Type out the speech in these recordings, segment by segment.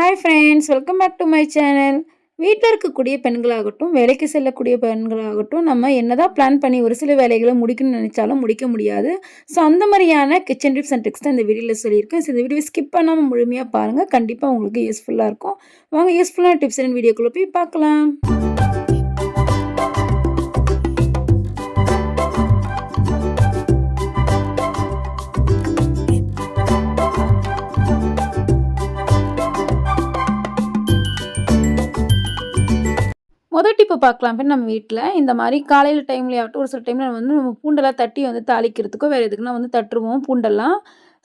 Hi friends welcome back to my channel வீட்டில் இருக்கக்கூடிய பெண்களாகட்டும் வேலைக்கு செல்லக்கூடிய பெண்களாகட்டும் நம்ம என்னதான் பிளான் பண்ணி ஒரு சில வேலைகளை முடிக்கணும்னு நினச்சாலும் முடிக்க முடியாது. ஸோ அந்த மாதிரியான கிச்சன் டிப்ஸ் அண்ட் ட்ரிக்ஸ் தான் இந்த வீடியோவில் சொல்லியிருக்கேன். ஸோ இந்த வீடியோ ஸ்கிப் பண்ணாமல் முழுமையாக பாருங்கள் கண்டிப்பாக உங்களுக்கு யூஸ்ஃபுல்லாக இருக்கும். வாங்க யூஸ்ஃபுல்லான டிப்ஸ் அண்ட் வீடியோக்குள்ளே போய் பார்க்கலாம். இப்போ பார்க்கலாம் ஃப்ரெண்ட் நம்ம வீட்டில் இந்த மாதிரி காலையில் டைம்லேயாகட்டும் ஒரு சில டைமில் வந்து நம்ம பூண்டெல்லாம் தட்டி வந்து தாளிக்கிறதுக்கோ வேறு எதுக்குன்னா வந்து தட்டுருவோம் பூண்டெல்லாம்.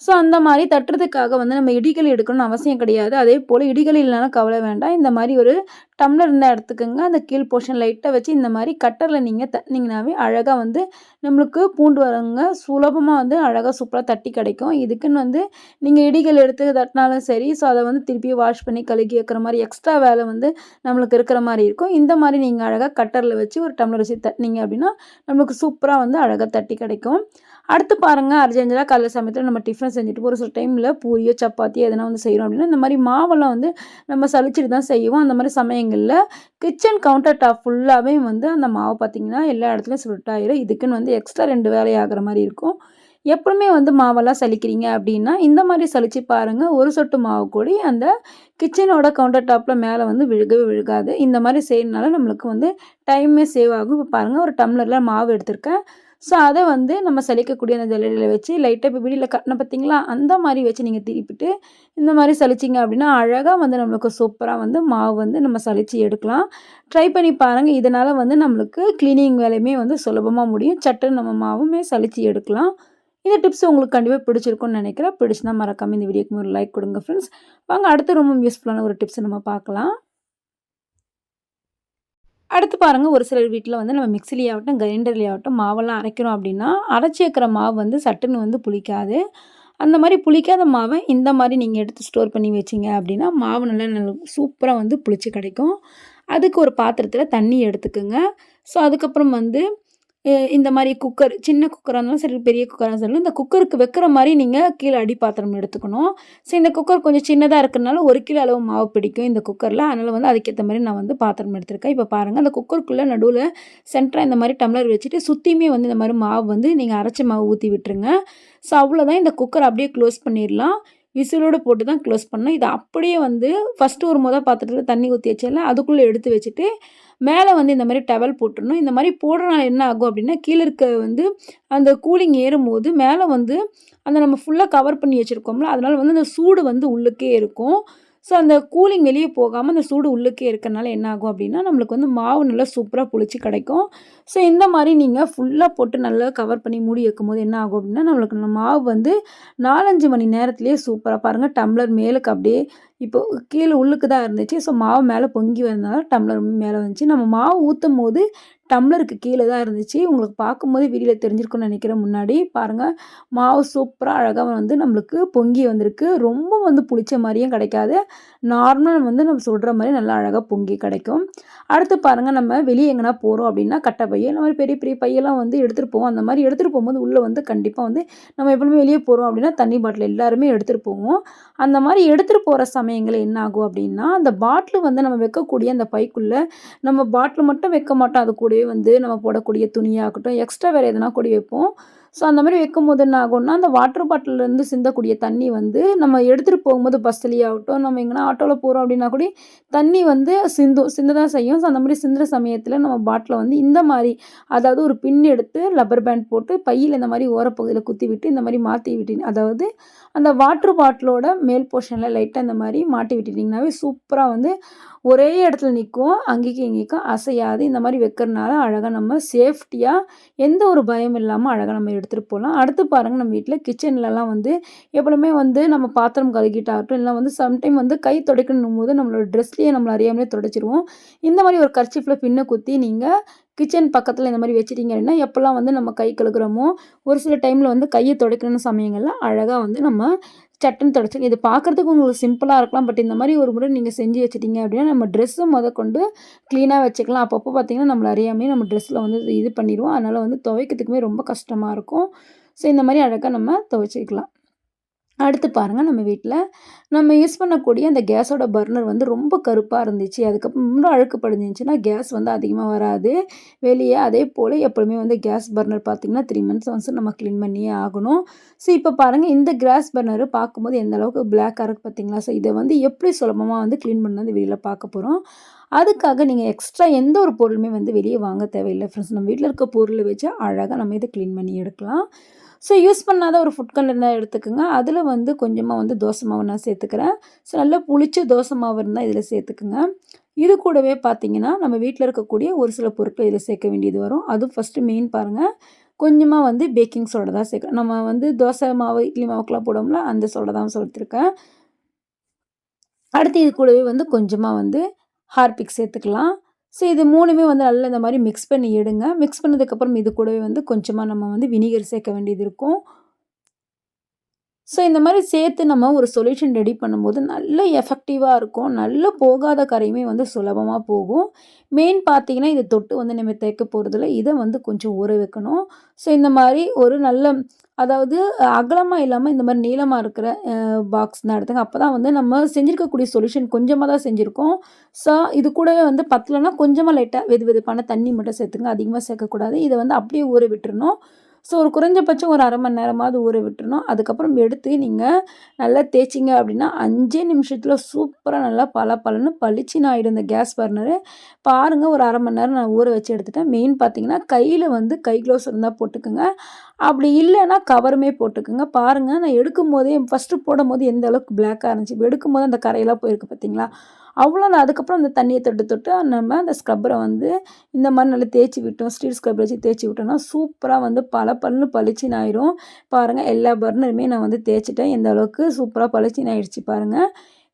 ஸோ அந்த மாதிரி தட்டுறதுக்காக வந்து நம்ம இடிகள் எடுக்கணும்னு அவசியம் கிடையாது. அதே போல் இடிகள் இல்லைனாலும் கவலை வேண்டாம். இந்த மாதிரி ஒரு டம்ளர் இருந்தால் எடுத்துக்கோங்க. அந்த கீழ் போர்ஷன் லைட்டாக வச்சு இந்த மாதிரி கட்டரில் நீங்கள் தட்டினீங்கனாவே அழகாக வந்து நம்மளுக்கு பூண்டு வரங்க சுலபமாக வந்து அழகாக சூப்பராக தட்டி கிடைக்கும். இதுக்குன்னு வந்து நீங்கள் இடிகள் எடுத்து தட்டினாலும் சரி ஸோ அதை வந்து திருப்பி வாஷ் பண்ணி கழுகி வைக்கிற மாதிரி எக்ஸ்ட்ரா வேலை வந்து நம்மளுக்கு இருக்கிற மாதிரி இருக்கும். இந்த மாதிரி நீங்கள் அழகாக கட்டரில் வச்சு ஒரு டம்ளர் வச்சு தட்டினீங்க அப்படின்னா நம்மளுக்கு சூப்பராக வந்து அழகாக தட்டி கிடைக்கும். அடுத்து பாருங்கள் அர்ஜென்டலாக காலையில் சமயத்தில் நம்ம டிஃபன் செஞ்சுட்டு ஒரு சில டைமில் பூரியோ சப்பாத்தியோ எதனா வந்து செய்கிறோம் அப்படின்னா இந்த மாதிரி மாவெல்லாம் வந்து நம்ம சளிச்சிட்டு தான் செய்வோம். அந்த மாதிரி சமயங்களில் கிச்சன் கவுண்டர் டாப் ஃபுல்லாகவே வந்து அந்த மாவு பார்த்திங்கன்னா எல்லா இடத்துலையும் ஸ்ப்ரெட் ஆகிரும் இதுக்குன்னு வந்து எக்ஸ்ட்ரா ரெண்டு வேலையாகிற மாதிரி இருக்கும். எப்பவுமே வந்து மாவெல்லாம் சலிக்கிறீங்க அப்படின்னா இந்த மாதிரி சலிச்சு பாருங்கள் ஒரு சொட்டு மாவு கூடி அந்த கிச்சனோட கவுண்டர் டாப்பில் மேலே வந்து விழுகவே விழுகாது. இந்த மாதிரி செய்யறதுனால நம்மளுக்கு வந்து டைமே சேவ் ஆகும். இப்போ பாருங்கள் ஒரு டம்ளரில் மாவு எடுத்திருக்கேன். ஸோ அதை வந்து நம்ம சலிக்கக்கூடிய அந்த ஜல்லடியில் வச்சு லைட்டாக இப்போ விடியில் கட்டின பார்த்தீங்களா அந்த மாதிரி வச்சு நீங்கள் திருப்பிட்டு இந்த மாதிரி சலிச்சிங்க அப்படின்னா அழகாக வந்து நம்மளுக்கு சூப்பராக வந்து மாவு வந்து நம்ம சலித்து எடுக்கலாம். ட்ரை பண்ணி பாருங்கள் இதனால் வந்து நம்மளுக்கு க்ளீனிங் வேலையுமே வந்து சுலபமாக முடியும். சட்டுன்னு நம்ம மாவுமே சலித்து எடுக்கலாம். இந்த டிப்ஸ் உங்களுக்கு கண்டிப்பாக பிடிச்சிருக்கும்னு நினைக்கிறேன். பிடிச்சினா மறக்காமல் இந்த வீடியோக்கு ஒரு லைக் கொடுங்க ஃப்ரெண்ட்ஸ் வாங்க அடுத்து ரொம்ப யூஸ்ஃபுல்லான ஒரு டிப்ஸ் நம்ம பார்க்கலாம். அடுத்து பாருங்கள் ஒரு சிலர் வீட்டில் வந்து நம்ம மிக்சிலேயாகட்டும் கிரைண்டர்லேயாகட்டும் மாவெல்லாம் அரைக்கிறோம் அப்படின்னா அரைச்சி வைக்கிற மாவு வந்து சட்டுன்னு வந்து புளிக்காது. அந்த மாதிரி புளிக்காத மாவை இந்த மாதிரி நீங்கள் எடுத்து ஸ்டோர் பண்ணி வச்சிங்க அப்படின்னா மாவு நல்லா நல்ல சூப்பராக வந்து புளிச்சு கிடைக்கும். அதுக்கு ஒரு பாத்திரத்தில் தண்ணி எடுத்துக்கோங்க. ஸோ அதுக்கப்புறம் வந்து இந்த மாதிரி குக்கர் சின்ன குக்கராக இருந்தாலும் சரி பெரிய குக்கராக இருந்தாலும் இந்த குக்கருக்கு வைக்கிற மாதிரி நீங்கள் கீழே அடி பாத்திரம் எடுத்துக்கணும். ஸோ இந்த குக்கர் கொஞ்சம் சின்னதாக இருக்கிறனால ஒரு கிலோ அளவு மாவு பிடிக்கும் இந்த குக்கரில் அதனால் வந்து அதுக்கேற்ற மாதிரி நான் வந்து பாத்திரம் எடுத்திருக்கேன். இப்போ பாருங்கள் அந்த குக்கருக்குள்ளே நடுவில் சென்டராக இந்த மாதிரி டம்ளர் வச்சுட்டு சுற்றியுமே வந்து இந்த மாதிரி மாவு வந்து நீங்கள் அரைச்ச மாவு ஊற்றி விட்டுருங்க. ஸோ அவ்வளோதான் இந்த குக்கர் அப்படியே க்ளோஸ் பண்ணிடலாம். விசிலோடு போட்டு தான் க்ளோஸ் பண்ணோம் இதை அப்படியே வந்து ஃபஸ்ட்டு ஒரு முத பாத்திரத்தில் தண்ணி ஊற்றி வச்சால அதுக்குள்ளே எடுத்து வச்சுட்டு மேலே வந்து இந்த மாதிரி டவல் போட்டுடணும். இந்த மாதிரி போடுறனால என்ன ஆகும் அப்படின்னா கீழே இருக்க வந்து அந்த கூலிங் ஏறும்போது மேலே வந்து அந்த நம்ம ஃபுல்லாக கவர் பண்ணி வச்சுருக்கோம்ல அதனால் வந்து அந்த சூடு வந்து உள்ளுக்கே இருக்கும். ஸோ அந்த கூலிங் வெளியே போகாமல் அந்த சூடு உள்ளுக்கே இருக்கிறனால என்ன ஆகும் அப்படின்னா நம்மளுக்கு வந்து மாவு நல்லா சூப்பராக புளிச்சு கிடைக்கும். ஸோ இந்த மாதிரி நீங்கள் ஃபுல்லாக போட்டு நல்லா கவர் பண்ணி மூடி வைக்கும்போது என்ன ஆகும் அப்படின்னா நம்மளுக்கு மாவு வந்து நாலஞ்சு மணி நேரத்துலேயே சூப்பராக பாருங்கள் டம்ளர் மேலுக்கு அப்படியே இப்போ கீழே உள்ளுக்கு தான் இருந்துச்சு. ஸோ மாவு மேலே பொங்கி வந்தனால டம்ளர் மேலே வந்துச்சு. நம்ம மாவு ஊற்றும் போது டம்ளருக்கு கீழே தான் இருந்துச்சு. உங்களுக்கு பார்க்கும்போது வீடியோவில் தெரிஞ்சிருக்குன்னு நினைக்கிறேன் முன்னாடி. பாருங்கள் மாவு சூப்பராக அழகாக வந்து நம்மளுக்கு பொங்கி வந்திருக்கு. ரொம்ப வந்து புளிச்ச மாதிரியும் கிடைக்காது. நார்மலாக வந்து நம்ம சொல்கிற மாதிரி நல்லா அழகாக பொங்கி கிடைக்கும். அடுத்து பாருங்கள் நம்ம வெளியே எங்கன்னா போகிறோம் அப்படின்னா கட்டை பையன் இந்த மாதிரி பெரிய பெரிய பையெல்லாம் வந்து எடுத்துகிட்டு போவோம். அந்த மாதிரி எடுத்துகிட்டு போகும்போது உள்ளே வந்து கண்டிப்பாக வந்து நம்ம எப்பவுமே வெளியே போகிறோம் அப்படின்னா தண்ணி பாட்டில் எல்லாருமே எடுத்துகிட்டு போவோம். அந்த மாதிரி எடுத்துகிட்டு போகிற சமயங்களில் என்ன ஆகும் அப்படின்னா அந்த பாட்டில் வந்து நம்ம வைக்கக்கூடிய அந்த பைக்குள்ளே நம்ம பாட்டில் மட்டும் வைக்க மாட்டோம். அது கூடவே வந்து நம்ம போடக்கூடிய துணியாகட்டும் எக்ஸ்ட்ரா வேறு எதனா கூட வைப்போம். ஸோ அந்த மாதிரி வைக்கும் போது என்ன ஆகும்னா அந்த வாட்டர் பாட்டிலேருந்து சிந்தக்கூடிய தண்ணி வந்து நம்ம எடுத்துகிட்டு போகும்போது பஸ்ஸிலேயாகட்டும் நம்ம எங்கன்னா ஆட்டோவில் போகிறோம் அப்படின்னா கூட தண்ணி வந்து சிந்தும் சிந்த தான் செய்யும். ஸோ அந்த மாதிரி சிந்துற சமயத்தில் நம்ம பாட்டில் வந்து இந்த மாதிரி அதாவது ஒரு பின் எடுத்து லப்பர் பேண்ட் போட்டு பையில் இந்த மாதிரி ஓரப்பகுதியில் குத்தி விட்டு இந்த மாதிரி மாற்றி விட்டு அதாவது அந்த வாட்ரு பாட்டிலோட மேல் போர்ஷனில் லைட்டாக இந்த மாதிரி மாட்டி விட்டுட்டிங்கனாவே சூப்பராக வந்து ஒரே இடத்துல நிற்கும் அங்கேயும் இங்கேக்கும் அசையாது. இந்த மாதிரி வைக்கிறனால அழகாக நம்ம சேஃப்டியாக எந்த ஒரு பயம் இல்லாமல் அழகாக நம்ம எடுத்துகிட்டு போகலாம் அடுத்து பாருங்கள் நம்ம வீட்டில் கிச்சன்லலாம் வந்து எப்பவுமே வந்து நம்ம பாத்திரம் கழுகிட்டாகட்டும் இல்லை வந்து சம்டைம் வந்து கை துடைக்கணும் போது நம்மளோட ட்ரெஸ்லேயே நம்மளை அறியாமலே துடைச்சிருவோம். இந்த மாதிரி ஒரு கர்ச்சிஃபில் பின்னை குத்தி நீங்கள் கிச்சன் பக்கத்தில் இந்த மாதிரி வச்சிட்டிங்க அப்படின்னா எப்போல்லாம் வந்து நம்ம கை கழுகுறோமோ ஒரு சில டைமில் வந்து கையை துடைக்கணும் சமயங்களில் அழகாக வந்து நம்ம சட்டுன்னு தொடச்சி இது பார்க்குறதுக்கு உங்களுக்கு சிம்பிளாக இருக்கலாம் பட் இந்த மாதிரி ஒரு முறை நீங்கள் செஞ்சு வச்சிட்டிங்க அப்படின்னா நம்ம ட்ரெஸ்ஸும் முத கொண்டு க்ளீனாக வச்சுக்கலாம். அப்பப்போ பார்த்திங்கன்னா நம்மளை அறியாமே நம்ம ட்ரெஸ்ஸில் வந்து இது பண்ணிடுவோம். அதனால் வந்து துவைக்கிறதுக்குமே ரொம்ப கஷ்டமாக இருக்கும். ஸோ இந்த மாதிரி அழகாக நம்ம துவைச்சிக்கலாம். அடுத்து பாருங்கள் நம்ம வீட்டில் நம்ம யூஸ் பண்ணக்கூடிய அந்த கேஸோட பர்னர் வந்து ரொம்ப கருப்பாக இருந்துச்சு. அதுக்கப்புறம் இன்னும் அழுக்கு படிஞ்சிருந்துச்சுன்னா கேஸ் வந்து அதிகமாக வராது. வெளியே அதே போல் எப்பொழுதுமே வந்து கேஸ் பர்னர் பார்த்திங்கன்னா த்ரீ மந்த்ஸ் ஒன்ஸ் நம்ம க்ளீன் பண்ணியே ஆகணும். ஸோ இப்போ பாருங்கள் இந்த கேஸ் பர்னர் பார்க்கும்போது எந்த அளவுக்கு பிளாக்காக இருக்குது பார்த்தீங்களா ஸோ இதை வந்து எப்படி சுலபமாக வந்து க்ளீன் பண்ணது வெளியில் பார்க்க போகிறோம் அதுக்காக நீங்கள் எக்ஸ்ட்ரா எந்த ஒரு பொருளுமே வந்து வெளியே வாங்க தேவையில்லை ஃப்ரெண்ட்ஸ் நம்ம வீட்டில் இருக்க பொருளை வச்சு அழகாக நம்ம இதை க்ளீன் பண்ணி எடுக்கலாம். ஸோ யூஸ் பண்ணாத ஒரு ஃபுட் கண்டெய்னர் எடுத்துக்கோங்க. அதில் வந்து கொஞ்சமாக வந்து தோசை மாவு நான் சேர்த்துக்கிறேன். ஸோ நல்லா புளிச்ச தோசை மாவு இருந்தால் இதில் சேர்த்துக்குங்க. இது கூடவே பார்த்தீங்கன்னா நம்ம வீட்டில் இருக்கக்கூடிய ஒரு சில பொருட்கள் இதில் சேர்க்க வேண்டியது வரும். அதுவும் ஃபஸ்ட்டு மெயின் பாருங்கள் கொஞ்சமாக வந்து பேக்கிங் சோடா தான் சேர்க்கணும் நம்ம வந்து தோசை மாவு இட்லி மாவுக்கெலாம் போடுவோம்ல அந்த சோடா தான் சொல்லியிருக்கேன் அடுத்து இது கூடவே வந்து கொஞ்சமாக வந்து ஹார்பிக் சேர்த்துக்கலாம். ஸோ இது மூணுமே வந்து நல்லா இந்த மாதிரி மிக்ஸ் பண்ணி எடுங்க. மிக்ஸ் பண்ணதுக்கப்புறம் இது கூடவே வந்து கொஞ்சமாக நம்ம வந்து வினிகர் சேர்க்க வேண்டியது இருக்கும். ஸோ இந்த மாதிரி சேர்த்து நம்ம ஒரு சொல்யூஷன் ரெடி பண்ணும்போது நல்ல எஃபெக்டிவாக இருக்கும். நல்ல போகாத கரையுமே வந்து சுலபமாக போகும். மெயின் பார்த்தீங்கன்னா இது தொட்டு வந்து நம்ம தேய்க்க போகிறதில்ல இதை வந்து கொஞ்சம் ஊற வைக்கணும். ஸோ இந்த மாதிரி ஒரு நல்ல அதாவது அகலமாக இல்லாமல் இந்த மாதிரி நீளமாக இருக்கிற பாக்ஸ் தான் எடுத்துங்க அப்போ தான் வந்து நம்ம செஞ்சுருக்கக்கூடிய சொல்யூஷன் கொஞ்சமாக தான் செஞ்சுருக்கோம். ஸோ இது கூடவே வந்து பத்தலைன்னா கொஞ்சமாக லைட்டாக வெது வெதுப்பான தண்ணி மட்டும் சேர்த்துங்க அதிகமாக சேர்க்கக்கூடாது. இதை வந்து அப்படியே ஊற விட்டுருணும் ஸோ ஒரு குறைஞ்சபட்சம் ஒரு அரை மணி நேரமாவது ஊற விட்டுருணும் அதுக்கப்புறம் எடுத்து நீங்கள் நல்லா தேய்ச்சிங்க அப்படின்னா அஞ்சே நிமிஷத்தில் சூப்பராக நல்லா பல பலன்னு பளிச்சுன்னு ஆகிடும் இந்த கேஸ் பர்னரு. பாருங்கள் ஒரு அரை மணி நேரம் நான் ஊற வச்சு எடுத்துட்டேன். மெயின் பார்த்தீங்கன்னா கையில் வந்து கை க்ளவுஸ் இருந்தால் போட்டுக்கோங்க. அப்படி இல்லைன்னா கவருமே போட்டுக்கோங்க. பாருங்கள் நான் எடுக்கும் போதே ஃபஸ்ட்டு போடும் போது எந்த அளவுக்கு பிளாக்காக இருந்துச்சு. இப்போ எடுக்கும் போது அந்த கரையெல்லாம் போயிருக்கு பார்த்தீங்களா அவ்வளோதான் அதுக்கப்புறம் அந்த தண்ணியை தொட்டு தொட்டு நம்ம அந்த ஸ்க்ரப்பரை வந்து இந்த மாதிரி நல்லா தேய்ச்சி விட்டோம். ஸ்டீல் ஸ்க்ரப்பர் வச்சு தேய்ச்சி விட்டோம்னா சூப்பராக வந்து பல பல்லுன்னு பளிச்சின்னு ஆயிரும். பாருங்கள் எல்லா பர்னருமே நான் வந்து தேய்ச்சிட்டேன். எந்த அளவுக்கு சூப்பராக பளிச்சின்னு ஆயிடுச்சு பாருங்கள்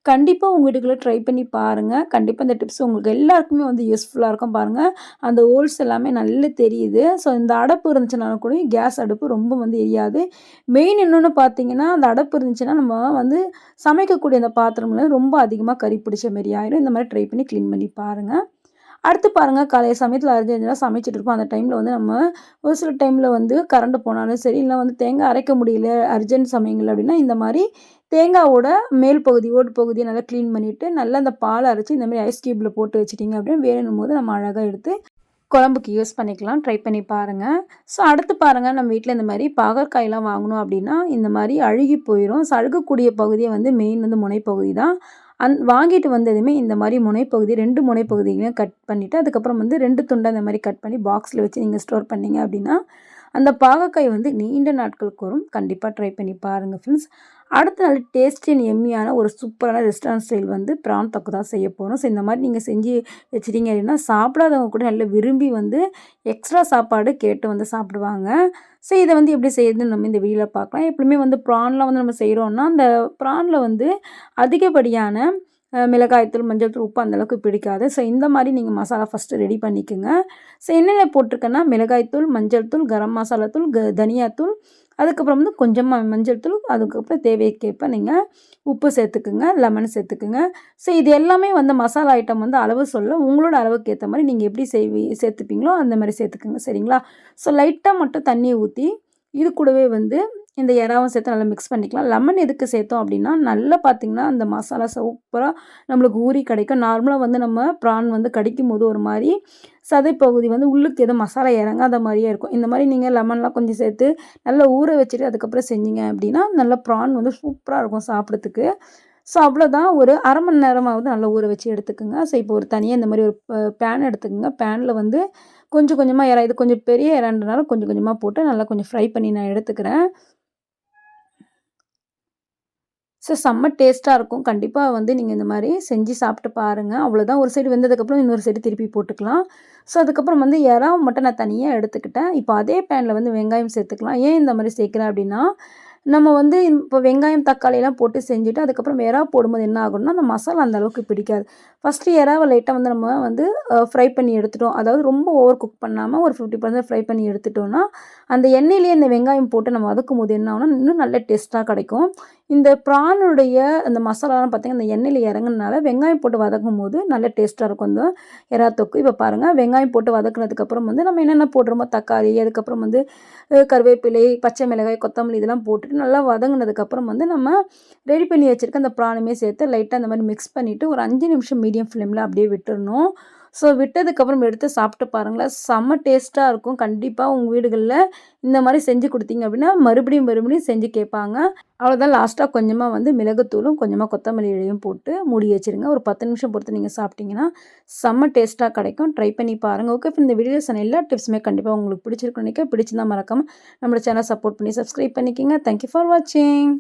கண்டிப்பாக உங்கள் வீட்டுக்குள்ளே ட்ரை பண்ணி பாருங்கள் கண்டிப்பாக இந்த டிப்ஸ் உங்களுக்கு எல்லாருக்குமே வந்து யூஸ்ஃபுல்லாக இருக்கும் பாருங்கள் அந்த ஹோல்ஸ் எல்லாமே நல்லா தெரியுது. ஸோ இந்த அடப்பு இருந்துச்சுனாலும் கூட கேஸ் அடுப்பு ரொம்ப வந்து எரியாது. மெயின் இன்னொன்று பார்த்தீங்கன்னா அந்த அடப்பு இருந்துச்சுன்னா நம்ம வந்து சமைக்கக்கூடிய அந்த பாத்திரம்ல ரொம்ப அதிகமாக கறி பிடிச்ச மாரி ஆயிரும். இந்த மாதிரி ட்ரை பண்ணி க்ளீன் பண்ணி பாருங்கள் அடுத்து பாருங்கள் காலையில் சமயத்தில் அர்ஜென்ட்டாக சமைச்சிட்டு இருப்போம். அந்த டைமில் வந்து நம்ம ஒரு சில டைமில் வந்து கரண்ட் போனாலும் சரி இல்லை வந்து தேங்காய் அரைக்க முடியல அர்ஜென்ட் சமயங்கள் அப்படின்னா இந்த மாதிரி தேங்காவோட மேல் பகுதி ஓட்டு பகுதியை நல்லா க்ளீன் பண்ணிவிட்டு நல்லா அந்த பால் அரைச்சி இந்த மாதிரி ஐஸ் க்யூப்பில் போட்டு வச்சிட்டிங்க அப்படின்னு வேணும் போது நம்ம அழகாக எடுத்து குழம்புக்கு யூஸ் பண்ணிக்கலாம். ட்ரை பண்ணி பாருங்கள் ஸோ அடுத்து பாருங்கள் நம்ம வீட்டில் இந்த மாதிரி பாகற்காயெலாம் வாங்கணும் அப்படின்னா இந்த மாதிரி அழுகி போயிடும் ஸோ அழுகக்கூடிய பகுதியை வந்து மெயின் வந்து முனைப்பகுதி தான். அந் வாங்கிட்டு வந்ததுமே இந்த மாதிரி முனைப்பகுதி ரெண்டு முனைப்பகுதிகளையும் கட் பண்ணிவிட்டு அதுக்கப்புறம் வந்து ரெண்டு துண்டை இந்த மாதிரி கட் பண்ணி பாக்ஸில் வச்சு நீங்கள் ஸ்டோர் பண்ணிங்க அப்படின்னா அந்த பாகக்காய் வந்து நீண்ட நாட்களுக்கு வரும். கண்டிப்பாக ட்ரை பண்ணி பாருங்கள் ஃப்ரெண்ட்ஸ் அடுத்த நாள் டேஸ்டி அண்ட் எம்மியான ஒரு சூப்பரான ரெஸ்டாரண்ட் ஸ்டைல் வந்து ப்ரான் தொக்கு தான் செய்ய போகிறோம் ஸோ இந்த மாதிரி நீங்கள் செஞ்சு வச்சிட்டிங்க அப்படின்னா சாப்பிடாதவங்க கூட நல்லா விரும்பி வந்து எக்ஸ்ட்ரா சாப்பாடு கேட்டு வந்து சாப்பிடுவாங்க. ஸோ இதை வந்து எப்படி செய்யுதுன்னு நம்ம இந்த வீடியோவில் பார்க்கலாம். எப்பவுமே வந்து ப்ரான்லாம் வந்து நம்ம செய்கிறோன்னா அந்த ப்ரானில் வந்து அதிகப்படியான மிளகாய்த்தூள் மஞ்சள் தூள் உப்பு அந்தளவுக்கு பிடிக்காது. ஸோ இந்த மாதிரி நீங்கள் மசாலா ஃபஸ்ட்டு ரெடி பண்ணிக்கோங்க. ஸோ என்னென்ன போட்டிருக்கேன்னா மிளகாய்த்தூள் மஞ்சள் தூள் கரம் மசாலா தூள் க தனியாத்தூள் அதுக்கப்புறம் வந்து கொஞ்சமாக மஞ்சள் தூள் அதுக்கப்புறம் தேவைக்கேற்ப நீங்கள் உப்பு சேர்த்துக்குங்க லெமன் சேர்த்துக்குங்க. ஸோ இது எல்லாமே வந்து மசாலா ஐட்டம் வந்து அளவு சொல்ல உங்களோட அளவுக்கு ஏற்ற மாதிரி நீங்கள் எப்படி செய்வி சேர்த்துப்பீங்களோ அந்த மாதிரி சேர்த்துக்குங்க சரிங்களா? ஸோ லைட்டாக மட்டும் தண்ணியை ஊற்றி இது கூடவே வந்து இந்த இறாவும் சேர்த்து நல்லா மிக்ஸ் பண்ணிக்கலாம். லெமன் எதுக்கு சேர்த்தோம் அப்படின்னா நல்லா பார்த்திங்கன்னா அந்த மசாலா சூப்பராக நம்மளுக்கு ஊறி கிடைக்கும். நார்மலாக வந்து நம்ம ப்ரான் வந்து கடிக்கும் போது ஒரு மாதிரி சதைப்பகுதி வந்து உள்ளுக்கு எதுவும் மசாலா இறங்காத மாதிரியே இருக்கும். இந்த மாதிரி நீங்கள் லெமன்லாம் கொஞ்சம் சேர்த்து நல்லா ஊற வச்சுட்டு அதுக்கப்புறம் செஞ்சீங்க அப்படின்னா நல்லா ப்ரான் வந்து சூப்பராக இருக்கும் சாப்பிட்றதுக்கு. ஸோ அவ்வளோதான் ஒரு அரை மணி நேரமாவது நல்லா ஊற வச்சு எடுத்துக்கோங்க. ஸோ இப்போ ஒரு தனியாக இந்த மாதிரி ஒரு பேன் எடுத்துக்கோங்க. பேனில் வந்து கொஞ்சம் கொஞ்சமாக இறா இது கொஞ்சம் பெரிய இறான்றனால கொஞ்சம் கொஞ்சமாக போட்டு நல்லா கொஞ்சம் ஃப்ரை பண்ணி நான் எடுத்துக்கிறேன். ஸோ செம்ம டேஸ்ட்டாக இருக்கும். கண்டிப்பாக வந்து நீங்கள் இந்த மாதிரி செஞ்சு சாப்பிட்டு பாருங்கள் அவ்வளோதான் ஒரு சைடு வெந்ததுக்கப்புறம் இன்னொரு சைடு திருப்பி போட்டுக்கலாம். ஸோ அதுக்கப்புறம் வந்து இறா மட்டும் நான் தனியாக எடுத்துக்கிட்டேன். இப்போ அதே பேனில் வந்து வெங்காயம் சேர்த்துக்கலாம். ஏன் இந்த மாதிரி சேர்க்குறேன் அப்படின்னா நம்ம வந்து இப்போ வெங்காயம் தக்காளியெல்லாம் போட்டு செஞ்சுட்டு அதுக்கப்புறம் இறா போடும்போது என்ன ஆகும்னா அந்த மசாலா அந்த அளவுக்கு பிடிக்காது. ஃபஸ்ட்டு எறாவை லைட்டாக வந்து நம்ம வந்து ஃப்ரை பண்ணி எடுத்துட்டோம். அதாவது ரொம்ப ஓவர் குக் பண்ணாமல் ஒரு ஃபிஃப்டி பர்சன்ட் ஃப்ரை பண்ணி எடுத்துட்டோம்னா அந்த எண்ணெயிலேயே இந்த வெங்காயம் போட்டு நம்ம வதக்கும் போது என்ன ஆகும்னா இன்னும் நல்ல டேஸ்ட்டாக கிடைக்கும். இந்த ப்ரானுடைய அந்த மசாலாலாம் பார்த்திங்கன்னா அந்த எண்ணெயில் இறங்குனால வெங்காயம் போட்டு வதக்கும் போது நல்ல டேஸ்ட்டாக இருக்கும். அந்த எறா தொக்கு. இப்போ பாருங்கள் வெங்காயம் போட்டு வதக்குனதுக்கப்புறம் வந்து நம்ம என்னென்ன போடுறோமோ தக்காளி அதுக்கப்புறம் வந்து கருவேப்பிலை பச்சை மிளகாய் கொத்தமல்லி இதெல்லாம் போட்டுட்டு நல்லா வதங்கினதுக்கப்புறம் வந்து நம்ம ரெடி பண்ணி வச்சுருக்க அந்த ப்ரானுமே சேர்த்து லைட்டாக அந்த மாதிரி மிக்ஸ் பண்ணிவிட்டு ஒரு அஞ்சு நிமிஷம் மீடியம் ஃப்ளேமில் அப்படியே விட்டுடணும் ஸோ விட்டதுக்கப்புறம் எடுத்து சாப்பிட்டு பாருங்களேன். செம்ம டேஸ்ட்டாக இருக்கும். கண்டிப்பாக உங்கள் வீடுகளில் இந்த மாதிரி செஞ்சு கொடுத்தீங்க அப்படின்னா மறுபடியும் மறுபடியும் செஞ்சு கேட்பாங்க. அவ்வளோதான் லாஸ்ட்டாக கொஞ்சமாக வந்து மிளகுத்தூளும் கொஞ்சமாக கொத்தமல்லி இலையும் போட்டு மூடி வச்சுருங்க. ஒரு பத்து நிமிஷம் பொறுத்து நீங்கள் சாப்பிட்டீங்கன்னா செம்ம டேஸ்ட்டாக கிடைக்கும். ட்ரை பண்ணி பாருங்கள் ஓகே இந்த வீடியோஸ் எல்லா டிப்ஸுமே கண்டிப்பாக உங்களுக்கு பிடிச்சிருக்கும் நினைக்க பிடிச்சிருந்தா மறக்காமல் நம்மளோட சேனல் சப்போர்ட் பண்ணி சப்ஸ்கிரைப் பண்ணிக்கிங்க. தேங்க்யூ ஃபார் வாட்சிங்